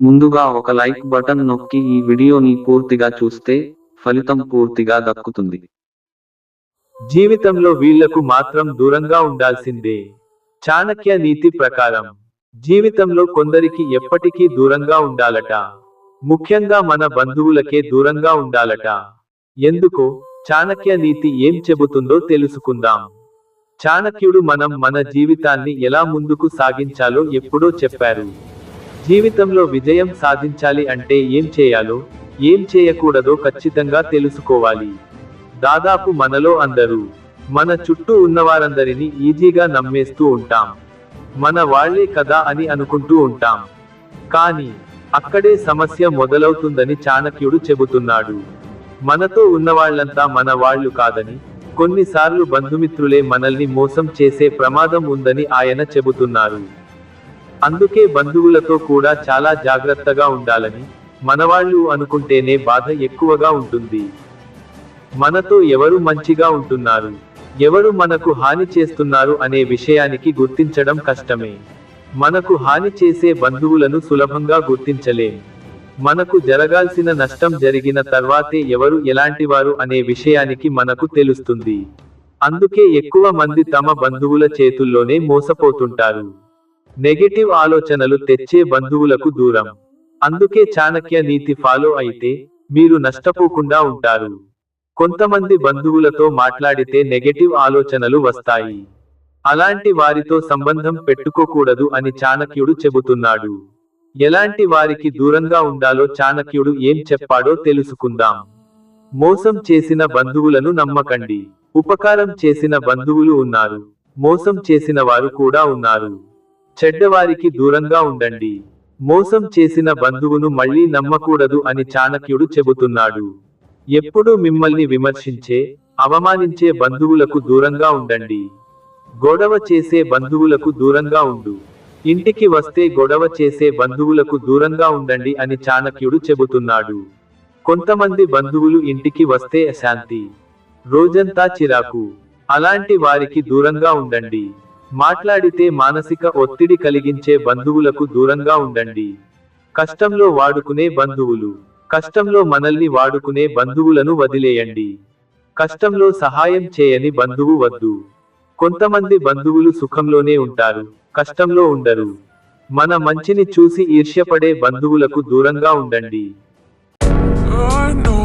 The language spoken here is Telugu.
ముందుగా ఒక లైక్ బటన్ నొక్కి ఈ వీడియోని పూర్తిగా చూస్తే ఫలితం పూర్తిగా దక్కుతుంది. జీవితంలో వీళ్ళకు మాత్రం దూరంగా ఉండాల్సిందే. చాణక్య నీతి ప్రకారం జీవితంలో కొందరికి ఎప్పటికీ దూరంగా ఉండాలట. ముఖ్యంగా మన బంధువులకే దూరంగా ఉండాలట. ఎందుకో చాణక్య నీతి ఏం చెబుతుందో తెలుసుకుందాం. చాణక్యుడు మనం మన జీవితాన్ని ఎలా ముందుకు సాగించాలో ఎప్పుడో చెప్పారు. జీవితంలో విజయం సాధించాలి అంటే ఏం చేయాలో ఏం చేయకూడదో ఖచ్చితంగా తెలుసుకోవాలి. దాదాపు మనలో అందరూ మన చుట్టూ ఉన్నవారందరినీ ఈజీగా నమ్మేస్తూ ఉంటాం. మన వాళ్ళే కదా అని అనుకుంటూ ఉంటాం. కానీ అక్కడే సమస్య మొదలవుతుందని చాణక్యుడు చెబుతున్నాడు. మనతో ఉన్నవాళ్ళంతా మన వాళ్ళు కాదని కొన్నిసార్లు బంధుమిత్రులే మనల్ని మోసం చేసే ప్రమాదం ఉందని ఆయన చెబుతున్నారు. అందుకే బంధువులతో కూడా చాలా జాగ్రత్తగా ఉండాలని మనవాళ్ళు అనుకుంటేనే బాధ ఎక్కువగా ఉంటుంది. మనతో ఎవరు మంచిగా ఉంటున్నారు? ఎవరు మనకు హాని చేస్తున్నారు అనే విషయానికి గుర్తించడం కష్టమే. మనకు హాని చేసే బంధువులను సులభంగా గుర్తించలేం. మనకు జరగాల్సిన నష్టం జరిగిన తర్వాతే ఎవరు ఎలాంటివారు అనే విషయానికి మనకు తెలుస్తుంది. అందుకే ఎక్కువ మంది తమ బంధువుల చేతుల్లోనే మోసపోతుంటారు. నెగటివ్ ఆలోచనలు తెచ్చే బంధువులకు దూరం. అందుకే చాణక్య నీతి ఫాలో అయితే మీరు నష్టపోకుండా ఉంటారు. కొంతమంది బంధువులతో మాట్లాడితే నెగటివ్ ఆలోచనలు వస్తాయి. అలాంటి వారితో సంబంధం పెట్టుకోకూడదు అని చాణక్యుడు చెబుతున్నాడు. ఎలాంటి వారికి దూరంగా ఉండాలో చాణక్యుడు ఏం చెప్పాడో తెలుసుకుందాం. మోసం చేసిన బంధువులను నమ్మకండి. ఉపకారం చేసిన బంధువులు ఉన్నారు. మోసం చేసిన వారు కూడా ఉన్నారు. చెడ్డవారికి దూరంగా ఉండండి. మోసం చేసిన బంధువును మళ్ళీ నమ్మకూడదు అని చాణక్యుడు చెబుతున్నాడు. ఎప్పుడూ మిమ్మల్ని విమర్శించే అవమానించే బంధువులకు దూరంగా ఉండండి. గొడవ చేసే బంధువులకు దూరంగా ఉండు. ఇంటికి వస్తే గొడవ చేసే బంధువులకు దూరంగా ఉండండి అని చాణక్యుడు చెబుతున్నాడు. కొంతమంది బంధువులు ఇంటికి వస్తే అశాంతి. రోజంతా చిరాకు. అలాంటి వారికి దూరంగా ఉండండి. మాట్లాడితే మానసిక ఒత్తిడి కలిగించే బంధువులకు దూరంగా ఉండండి. కష్టంలో వాడుకునే బంధువులు కష్టంలో మనల్ని వాడుకునే బంధువులను వదిలేయండి. కష్టంలో సహాయం చేయని బంధువు వద్దు. కొంతమంది బంధువులు సుఖంలోనే ఉంటారు కష్టంలో ఉండరు. మన మంచిని చూసి ఈర్ష్యపడే బంధువులకు దూరంగా ఉండండి. Oh, I know